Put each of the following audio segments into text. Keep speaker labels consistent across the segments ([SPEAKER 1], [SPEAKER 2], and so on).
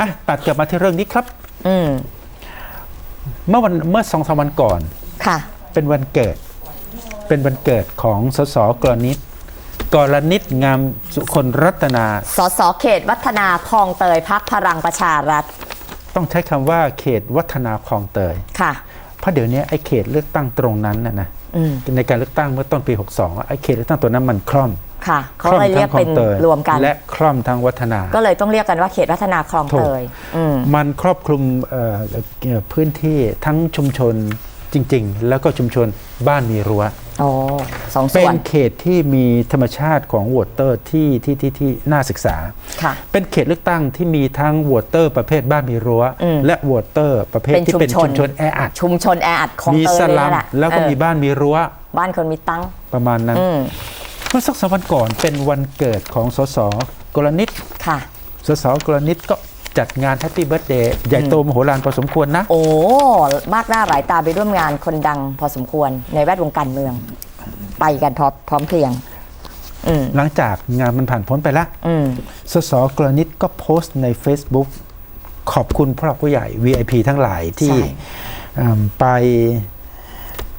[SPEAKER 1] อะตัดกลับมาที่เรื่องนี้ครับ
[SPEAKER 2] อืม
[SPEAKER 1] เมื่อวันเมื่อสองสามวันก่อน
[SPEAKER 2] ค่ะ
[SPEAKER 1] เป็นวันเกิด เป็นวันเกิดของสสกรณิตกรณิตงามสุคนรัตนา
[SPEAKER 2] สสเขตวัฒนาคลองเตยพักพลังประชารัฐ
[SPEAKER 1] ต้องใช้คำว่าเขตวัฒนาคลองเตย
[SPEAKER 2] ค่ะ
[SPEAKER 1] เพราะเดี๋ยวนี้ไอ้เขตเลือกตั้งตรงนั้นนะนะ
[SPEAKER 2] อืม
[SPEAKER 1] ในการเลือกตั้งเมื่อต้นปี 62อะไอ้เขตเลือกตั้งตัวนั้นมันคล่อม
[SPEAKER 2] ค่ะ
[SPEAKER 1] ค
[SPEAKER 2] เขา
[SPEAKER 1] ล่อม
[SPEAKER 2] เลยเรีย
[SPEAKER 1] ทั้
[SPEAKER 2] ก
[SPEAKER 1] งคลอ
[SPEAKER 2] เป็น
[SPEAKER 1] งเตย
[SPEAKER 2] รวมกัน
[SPEAKER 1] และคล่อมทั้งวัฒนา
[SPEAKER 2] ก็เลยต้องเรียกกันว่าเขตวัฒนาคลองเตยอืม
[SPEAKER 1] มันครอบคลุมเอ่อเอ่อพื้นที่ทั้งชุมชนจริง ๆ แล้วก็ชุมชนบ้านมีรั้ว
[SPEAKER 2] โอ้สอง
[SPEAKER 1] เป็
[SPEAKER 2] ส่วน
[SPEAKER 1] นเขตที่มีธรรมชาติของวอเตอร์ที่ที่ที่ที่น่าศึกษา
[SPEAKER 2] ค่ะ
[SPEAKER 1] เป็นเขตเลือกตั้งที่มีทั้งวอเตอร์ประเภทบ้านมีรั้ว
[SPEAKER 2] อืม
[SPEAKER 1] และวอเตอร์ประเภท
[SPEAKER 2] เป็น
[SPEAKER 1] ที่เป็น
[SPEAKER 2] ชุมชน
[SPEAKER 1] ชุมชนแออัด
[SPEAKER 2] ชุมชนแออัดคลอง
[SPEAKER 1] มี
[SPEAKER 2] เตย
[SPEAKER 1] ส
[SPEAKER 2] เลย
[SPEAKER 1] ลัม
[SPEAKER 2] นั่นแหละ
[SPEAKER 1] แล้วก็
[SPEAKER 2] เออ
[SPEAKER 1] มีบ้านมีรั้ว
[SPEAKER 2] บ้านคนมีตังค์
[SPEAKER 1] ประมาณนั้น
[SPEAKER 2] อื ม
[SPEAKER 1] เมื่อสักสามวันก่อนเป็นวันเกิดของสสกรณิต
[SPEAKER 2] ค่ะ
[SPEAKER 1] สสกรณิตก็จัดงานแฮปปี้เบิร์ดเดย์ใหญ่โตมโหฬารพอสมควรนะ
[SPEAKER 2] โอ้ มากหน้าหลายตาไปร่วมงานคนดังพอสมควรในแวดวงการเมือง ไปกันพร้อมพร้อมเพรียงอืม
[SPEAKER 1] หลังจากงานมันผ่านพ้นไปแล้ว
[SPEAKER 2] อืม
[SPEAKER 1] สสกรณิตก็โพสต์ใน Facebook ขอบคุณผู้หลักผู้ใหญ่ VIP ทั้งหลายที่
[SPEAKER 2] ใช่
[SPEAKER 1] เอิ่มไป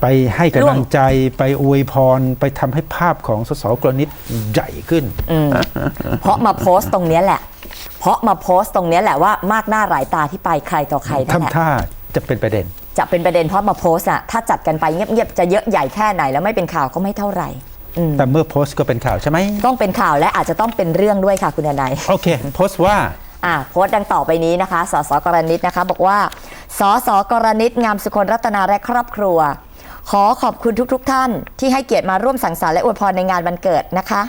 [SPEAKER 1] ไปให้กำลังใจไปอวยพรไปทำให้ภาพของสสกรณิตใหญ่ขึ้น
[SPEAKER 2] อืมเพราะมาโพสต์ตรงเนี้ยแหละ เพราะมาโพสต์ตรงเนี้ยแหละว่ามากหน้าหลายตาที่ไปใครต่อใครนั่นแหละ
[SPEAKER 1] ทำท่าจะเป็นประเด็น
[SPEAKER 2] จะเป็นประเด็นเพราะมาโพสต์อะถ้าจัดกันไปเงียบๆจะเยอะใหญ่แค่ไหนแล้วไม่เป็นข่าวก็ไม่เท่าไหร่อืม
[SPEAKER 1] แต่เมื่อโพสต์ก็เป็นข่าวใช่ไหม
[SPEAKER 2] ต้องเป็นข่าวและอาจจะต้องเป็นเรื่องด้วยค่ะคุณนาย
[SPEAKER 1] โอเค โพสต์ว่า
[SPEAKER 2] อ่าโพสต์ดังต่อไปนี้นะคะ สสกรณิตนะคะ บอกว่า สสกรณิตงามสุคนรัตนาและครอบครัว ขอขอบคุณทุกๆทท่าน ที่ให้เกียรติมาร่วมสังสรรค์และอวยพรในงานวันเกิดนะคะ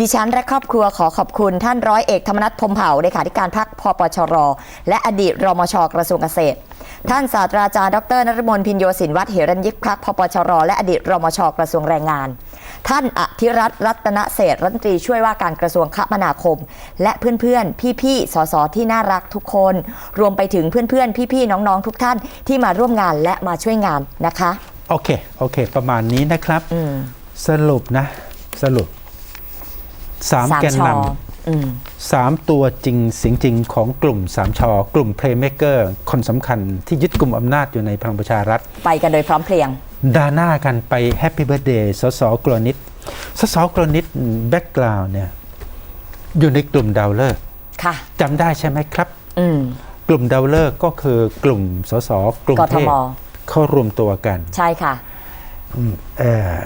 [SPEAKER 2] ดิฉันและครอบครัวขอขอบคุณท่านร้อยเอกธรรมนัฐพมเผ่าเลขาธิการพรรคพปชร และอดีตรมชกระทรวงเกษตร ท่านศาสตราจารย์ดรนฤมลพินโยสินวัฒน์เหรัญยิกพักพปชร และอดีตรมชกระทรวงแรงงาน ท่านอธิรัตน์รัตนเศษรัฐมนตรีช่วยว่าการกระทรวงคมนาคม และเพื่อนๆ พี่ๆ สสที่น่ารักทุกคน รวมไปถึงเพื่อนๆ พี่ๆ น้องๆ ทุกท่านที่มาร่วมงานและมาช่วยงานนะคะ
[SPEAKER 1] โอเค โอเค ประมาณนี้นะครับ
[SPEAKER 2] อืม
[SPEAKER 1] สรุปนะ สรุปสาม
[SPEAKER 2] สาม
[SPEAKER 1] แกน
[SPEAKER 2] ช
[SPEAKER 1] น
[SPEAKER 2] ออืมำ
[SPEAKER 1] สามตัวจริงเสียงจริงของกลุ่มสามชอกลุ่มเพลย์เม k เกอร์คนสำคัญที่ยึดกลุ่มอำนาจอยู่ในพลังประชารัฐ
[SPEAKER 2] ไปกันโดยพร้อมเพรียง
[SPEAKER 1] ดาหน้ากันไปแฮปปี้เบิร์ดเดย์สสกรณิตสสกรณิตแบ็กกราวน์เนี่ยอยู่ในกลุ่มดาวเลิกษ์
[SPEAKER 2] ค่ะ
[SPEAKER 1] จำได้ใช่ไหมครับ
[SPEAKER 2] อืม
[SPEAKER 1] กลุ่มดาวเลิกษ์ก็คือกลุ่มสสกรุง
[SPEAKER 2] ก
[SPEAKER 1] เท
[SPEAKER 2] ท
[SPEAKER 1] พ
[SPEAKER 2] ม
[SPEAKER 1] เข้ารวมตัวกัน
[SPEAKER 2] ใช่ค่ะ
[SPEAKER 1] เอ่อ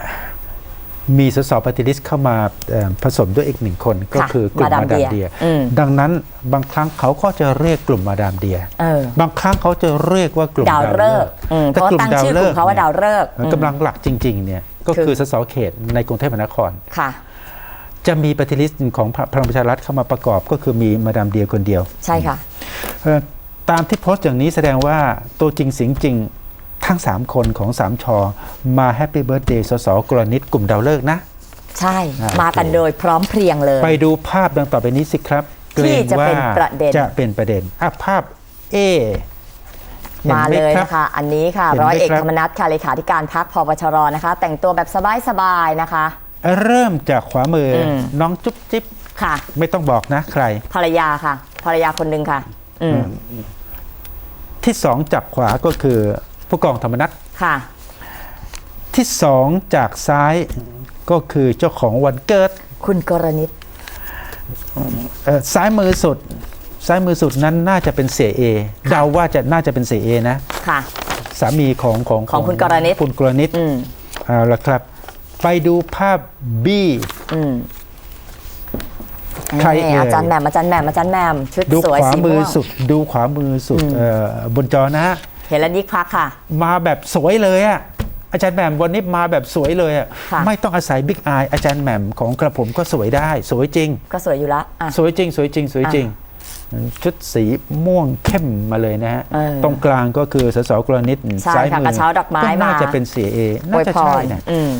[SPEAKER 1] มีสสปฏิริษเข้ามาเอ่อผสมด้วยอีกหนึ่งคนก็
[SPEAKER 2] ค่ะ
[SPEAKER 1] คือกลุ่ม
[SPEAKER 2] มาดาม
[SPEAKER 1] มาดาม
[SPEAKER 2] เดี
[SPEAKER 1] เดี
[SPEAKER 2] ย
[SPEAKER 1] ย
[SPEAKER 2] อืม
[SPEAKER 1] ดังนั้นบางครั้งเขาก็จะเรียกกลุ่มมาดามเดีย
[SPEAKER 2] เออ
[SPEAKER 1] บางครั้งเขาจะเรียกว่ากลุ่ม
[SPEAKER 2] ดาวฤกษ์อืมเพ
[SPEAKER 1] แต่
[SPEAKER 2] ราะ
[SPEAKER 1] กลุ่
[SPEAKER 2] ตั้
[SPEAKER 1] ม
[SPEAKER 2] ง
[SPEAKER 1] ดาว
[SPEAKER 2] ชื่อก
[SPEAKER 1] ฤ
[SPEAKER 2] ลุ่
[SPEAKER 1] ก
[SPEAKER 2] ม
[SPEAKER 1] ษ์
[SPEAKER 2] เขาว่าดาวฤกษ์
[SPEAKER 1] เนี่ยกำลังหลักจริงๆเนี่ยก็
[SPEAKER 2] คือ
[SPEAKER 1] คือสสเขตในกรุงเทพมหานคร
[SPEAKER 2] ค่ะ
[SPEAKER 1] จะมีปฏิริษของพลังประชารัฐเข้ามาประกอบก็คือมีมาดามเดียคนเดียว
[SPEAKER 2] ใช่ค่ะ
[SPEAKER 1] เอ่อตามที่โพสต์อย่างนี้แสดงว่าตัวจริงเสียงจริง ทั้ง 3 คนของ3ชอมาแฮปปี้เบิร์ดเดย์สสกรณิตกลุ่มดาวเลิกษ์นะ
[SPEAKER 2] ใช่
[SPEAKER 1] อ่า
[SPEAKER 2] มากันโดยพร้อมเพรียงเลย
[SPEAKER 1] ไปดูภาพดังต่อไปนี้สิครับ
[SPEAKER 2] ที่จะเป็นประเด็น
[SPEAKER 1] จะเป็นประเด็นอะภาพ A ห็น
[SPEAKER 2] มา
[SPEAKER 1] ไห
[SPEAKER 2] เลย
[SPEAKER 1] ครับ
[SPEAKER 2] นะคะอันนี้ค่ะ
[SPEAKER 1] เห็นไหม
[SPEAKER 2] ร้อยเอก
[SPEAKER 1] ครับ
[SPEAKER 2] ธรรมนัฐค่ะเลขาธิการพักพปชรนะคะ แต่งตัวแบบสบายๆนะคะ
[SPEAKER 1] เริ่มจากขวามืออ
[SPEAKER 2] ม
[SPEAKER 1] น้องจุ๊บจิ๊บ
[SPEAKER 2] ค่ะ
[SPEAKER 1] ไม่ต้องบอกนะใคร
[SPEAKER 2] ภรรยาค่ะ ภรรยาคนหนึ่งค่ะอืม
[SPEAKER 1] ที่สองจากขวาก็คือ ผู้กองธรรมนัฐ
[SPEAKER 2] ค่ะ
[SPEAKER 1] ที่สองจากซ้ายก็คือเจ้าของวันเกิด
[SPEAKER 2] คุณกรณิต
[SPEAKER 1] เอ่อซ้ายมือสุด ซ้ายมือสุดนั้นน่าจะเป็นเสียเอเดาว่าจะน่าจะเป็นเสียเอนะ
[SPEAKER 2] ค่ะ
[SPEAKER 1] สามีของของ
[SPEAKER 2] ของคุณกรณิต
[SPEAKER 1] คุณกรณิต
[SPEAKER 2] อืม
[SPEAKER 1] เอาละครับ ไปดูภาพ B
[SPEAKER 2] อืม
[SPEAKER 1] ใคร
[SPEAKER 2] นี่
[SPEAKER 1] เอ่ย
[SPEAKER 2] อาจารย์แหม่มอาจารย์แหม่มอาจารย์แหม่มชุด
[SPEAKER 1] ดู
[SPEAKER 2] สวย
[SPEAKER 1] ขวา
[SPEAKER 2] สี
[SPEAKER 1] มื
[SPEAKER 2] ม่
[SPEAKER 1] อ
[SPEAKER 2] วง
[SPEAKER 1] สุด ดูขวามือสุดเอ่อบนจอนะฮะ
[SPEAKER 2] เห็นแล้วยิกพักค่ะ
[SPEAKER 1] มาแบบสวยเลยอะอาจารย์แหม่มวันนี้มาแบบสวยเลยอะ
[SPEAKER 2] ค่ะ
[SPEAKER 1] ไม่ต้องอาศัยบิ๊กอายอาจารย์แหม่มของกระผมก็สวยได้ สวยจริง
[SPEAKER 2] ก็สวยอยู่แล้วอะ
[SPEAKER 1] สวยจริง สวยจริง สวยจริง ชุดสีม่วงเข้มมาเลยนะฮะ
[SPEAKER 2] เออ
[SPEAKER 1] ตรงกลางก็คือสสกรณิต
[SPEAKER 2] ใช่
[SPEAKER 1] ซ้าย
[SPEAKER 2] ค่ะ
[SPEAKER 1] มื
[SPEAKER 2] กระเช้าดอกไม้
[SPEAKER 1] น่า
[SPEAKER 2] มา
[SPEAKER 1] จะเป็นเสียเอ
[SPEAKER 2] อ
[SPEAKER 1] น่า
[SPEAKER 2] วย
[SPEAKER 1] จะ
[SPEAKER 2] พ
[SPEAKER 1] ใช่
[SPEAKER 2] ร
[SPEAKER 1] นะ
[SPEAKER 2] อืม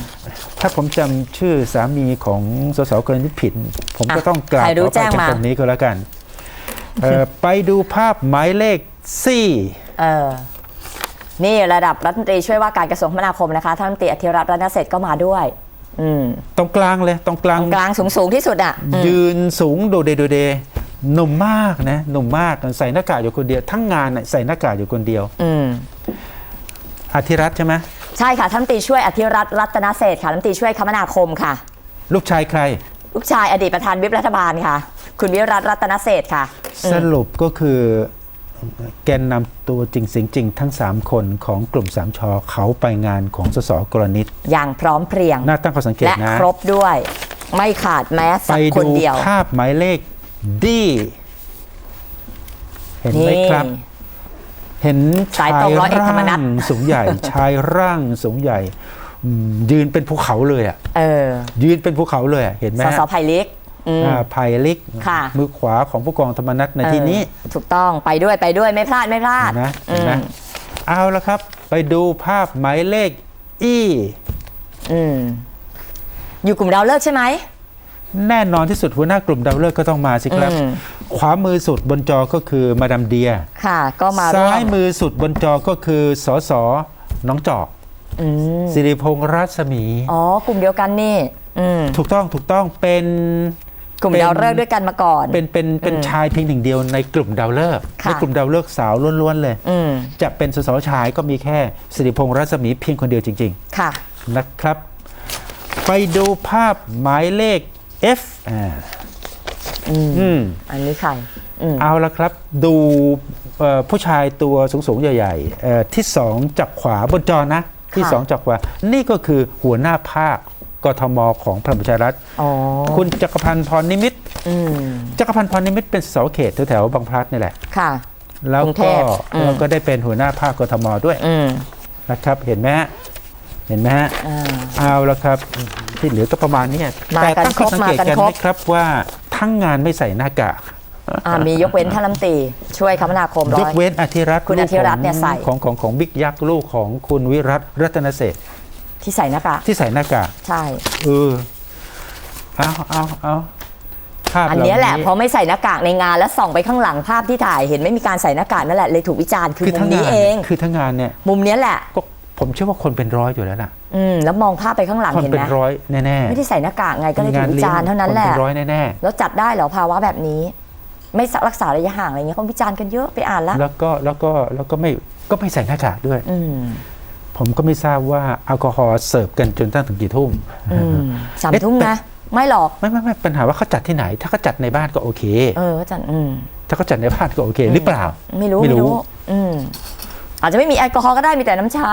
[SPEAKER 1] ถ้าผมจำชื่อสามีของสสกรณิตผิด ผมก็
[SPEAKER 2] อะ
[SPEAKER 1] ต้องกราบ
[SPEAKER 2] ใครรู้
[SPEAKER 1] ขอไป
[SPEAKER 2] แจ้ง
[SPEAKER 1] กัน
[SPEAKER 2] มา
[SPEAKER 1] ตรงนี้ก็แล้วกันเอ่อไปดูภาพหมายเลขสี่
[SPEAKER 2] เออ นี่ระดับรัฐมนตรีช่วยว่าการกระทรวงคมนาคมนะคะท่านรัฐมนตรีอธิรัตน์รัตนเศรษฐ์ก็มาด้วย อืม
[SPEAKER 1] ตรงกลางเลยตรงกลาง
[SPEAKER 2] กลางสูงสูงๆที่สุดอะอืม
[SPEAKER 1] ยืนสูงโดเดโดเดหนุ่มมากนะหนุ่มมากใส่หน้ากากอยู่คนเดียว ทั้งงานน่ะใส่หน้ากากอยู่คนเดียว
[SPEAKER 2] อืม
[SPEAKER 1] อธิรัตน์ใช่ไหม
[SPEAKER 2] ใช่ค่ะท่านรัฐมนตรีช่วยอธิรัตน์รัตนเศรษฐ์ค่ะรัฐมนตรีช่วยคมนาคมค่ะ
[SPEAKER 1] ลูกชายใคร
[SPEAKER 2] ลูกชายอดีตประธานวิปรัฐบาลค่ะ คุณวิรัตน์รัตนเศรษฐ์ค่ะ
[SPEAKER 1] สรุปก็คือ แกนนำตัวจริงเสิงจริงทั้ง 3 คนของกลุ่มสามชอเขาไปงานของสสกรณิต
[SPEAKER 2] อย่างพร้อมเพรียง
[SPEAKER 1] น่าตั้งข้อสังเกต
[SPEAKER 2] และ
[SPEAKER 1] นะ
[SPEAKER 2] ครบด้วย ไม่ขาดแม้
[SPEAKER 1] ไป
[SPEAKER 2] สักคน
[SPEAKER 1] ดู
[SPEAKER 2] เดียว
[SPEAKER 1] ภาพหมายเลขดี เห็นไหม
[SPEAKER 2] นี่
[SPEAKER 1] ครับ เห็น
[SPEAKER 2] สายตรงร้อยเอกธรรมนัส
[SPEAKER 1] งสูงใหญ่ ชายร่างสูงใหญ่อืมยืนเป็นภูเขาเลยอะ
[SPEAKER 2] เออ
[SPEAKER 1] ยืนเป็นภูเขาเลยอะเห็นไหม
[SPEAKER 2] ส
[SPEAKER 1] ฮะ
[SPEAKER 2] สไผ่เล็ก อืม
[SPEAKER 1] อ่าไผ่ลิก
[SPEAKER 2] ค่ะ
[SPEAKER 1] มือขวาของผู้กองธรรมนัฐในที่นี้
[SPEAKER 2] เออถูกต้องไปด้วยไปด้วยไม่พลาดไม่พลาด
[SPEAKER 1] เห็นไหมเห็นไหม
[SPEAKER 2] อืม
[SPEAKER 1] เอาละครับ ไปดูภาพหมายเลขอี
[SPEAKER 2] อืมอยู่กลุ่มดาวเลิกษ์ใช่ไหม
[SPEAKER 1] แน่นอนที่สุดหัวหน้ากลุ่มดาวเลิกษ์ก็ต้องมาสิครับ
[SPEAKER 2] อืม
[SPEAKER 1] ขวามือสุดบนจอก็คือมาดามเดีย
[SPEAKER 2] ค่ะ ก็มาร่
[SPEAKER 1] ซ้า
[SPEAKER 2] วยม
[SPEAKER 1] มือสุดบนจอก็คือสอสอน้องจอก
[SPEAKER 2] อืม
[SPEAKER 1] สิริพงษ์รัศมี
[SPEAKER 2] อ๋อ กลุ่มเดียวกันนี่อืม
[SPEAKER 1] ถูกต้องถูกต้องเป็น
[SPEAKER 2] กลุ่ม
[SPEAKER 1] เป็น
[SPEAKER 2] ดาวเลิกษ์ด้วยกันมาก่อน
[SPEAKER 1] เป็นเป็นเป็นชายเพียงหนึ่งเดียวในกลุ่มดาวเลิกษ์
[SPEAKER 2] ค่ะ
[SPEAKER 1] ในกลุ่มดาวเลิกษ์สาวล้วนๆเลย
[SPEAKER 2] อืม
[SPEAKER 1] จะเป็นสสชายก็มีแค่สิริพงษ์รัศมีเพียงคนเดียวจริง
[SPEAKER 2] ค่ะ
[SPEAKER 1] ๆนะครับ ไปดูภาพหมายเลข F อ่า
[SPEAKER 2] อืม
[SPEAKER 1] อืม
[SPEAKER 2] อันนี้ใครอืม
[SPEAKER 1] เอาละครับดูเอ่อผู้ชายตัวสูงๆ ใหญ่ๆเอ่อที่สองจากขวาบนจอนะ ที่
[SPEAKER 2] ค่ะ
[SPEAKER 1] สองจากขวา นี่ก็คือหัวหน้าภาค กทมของพลังประชารัฐ
[SPEAKER 2] อ๋อ
[SPEAKER 1] คุณจักรพันธ์พรนิมิตร
[SPEAKER 2] อืม
[SPEAKER 1] จักรพันธ์พรนิมิตรเป็นสสเขตแถวๆบางพลัดนี่แหละ
[SPEAKER 2] ค่ะ
[SPEAKER 1] แล้ว
[SPEAKER 2] กรุงเท
[SPEAKER 1] ก็
[SPEAKER 2] พอืม
[SPEAKER 1] แล้วก็ได้เป็นหัวหน้าภาคกทมด้วย
[SPEAKER 2] อืม
[SPEAKER 1] นะครับ เห็นไหมฮะเห็นไหมฮะ
[SPEAKER 2] อ่า
[SPEAKER 1] เอาละครับที่เหลือก็ประมาณเนี้ย
[SPEAKER 2] มา
[SPEAKER 1] แต่
[SPEAKER 2] กัน
[SPEAKER 1] ตั้งข้อสังเกต
[SPEAKER 2] ครบมากั
[SPEAKER 1] กัน
[SPEAKER 2] นคร
[SPEAKER 1] ไหม
[SPEAKER 2] บ
[SPEAKER 1] ครับว่าทั้งงานไม่ใส่หน้ากาก
[SPEAKER 2] อ่ามียกเว้นท่านรัฐมนตรีช่วยคมนาคมร้
[SPEAKER 1] ย
[SPEAKER 2] อกย
[SPEAKER 1] เว้นอธิรัตน์
[SPEAKER 2] คุณ
[SPEAKER 1] ลู
[SPEAKER 2] อกธิรัตน์เนี่ยใส่
[SPEAKER 1] ของของของบิ๊กยักษ์ลูกของคุณวิรัตรัตนเศรษฐ์
[SPEAKER 2] ที่ใส่หน้ากาก
[SPEAKER 1] ที่ใส่หน้ากาก
[SPEAKER 2] ใช่
[SPEAKER 1] เออเอาเอาเอาภาพ
[SPEAKER 2] อัน
[SPEAKER 1] เา
[SPEAKER 2] เนี้ยแหละพอไม่ใส่หน้ากากในงานแล้วส่องไปข้างหลังภาพที่ถ่ายเห็นไม่มีการใส่หน้ากากนั่นแหละเลยถูกวิจารณ์คือ
[SPEAKER 1] คือ
[SPEAKER 2] มุ
[SPEAKER 1] ทั้
[SPEAKER 2] ม
[SPEAKER 1] ง
[SPEAKER 2] นี้
[SPEAKER 1] งาน
[SPEAKER 2] เอง
[SPEAKER 1] คือทั้งงานเนี่ย
[SPEAKER 2] มุมเนี้ยแหละ
[SPEAKER 1] ก็ผมเชื่อว่าคนเป็นร้อยอยู่แล้วล่ะ
[SPEAKER 2] อืมแล้วมองภาพไปข้างหลัง
[SPEAKER 1] คน
[SPEAKER 2] เห็น
[SPEAKER 1] เป็
[SPEAKER 2] ไห
[SPEAKER 1] น
[SPEAKER 2] ม
[SPEAKER 1] ร้อยแน่ๆ
[SPEAKER 2] ไม่ได้ใส่หน้ากากไงก็เลยถูกวิจารณ์เท่านั้นแหละ
[SPEAKER 1] คเป็นร้อยแน่
[SPEAKER 2] แล้วจัดได้เหรอภาวะแบบนี้ ไม่รักษาระยะห่างอะไรเงี้ยเขาวิจารณ์กันเยอะไปอ่านละ
[SPEAKER 1] ๆแล้วก็แล้วก็แล้วก็ไม่ก็ไม่ใส่หน้ากากด้วย
[SPEAKER 2] อืม
[SPEAKER 1] ผมก็ไม่ทราบว่าแอลกอฮอล์เสิร์ฟกันจนตั้งถึงกี่ทุ่ม
[SPEAKER 2] อืมสาม
[SPEAKER 1] เอ๊ะ
[SPEAKER 2] ทุ่มนะ ไม่หรอก
[SPEAKER 1] ไม่ไม่ไม่ปัญหาว่าเขาจัดที่ไหน ถ้าเขาจัดในบ้านก็โอเค
[SPEAKER 2] เออก็จัดอืม
[SPEAKER 1] ถ้าเขาจัดในบ้านก็โอเค หรือเปล่า
[SPEAKER 2] ไม่รู้
[SPEAKER 1] ไม่
[SPEAKER 2] ไม่
[SPEAKER 1] รู้
[SPEAKER 2] รู้อืมอาจจะไม่มีแอลกอฮอล์ก็ได้มีแต่น้ำชา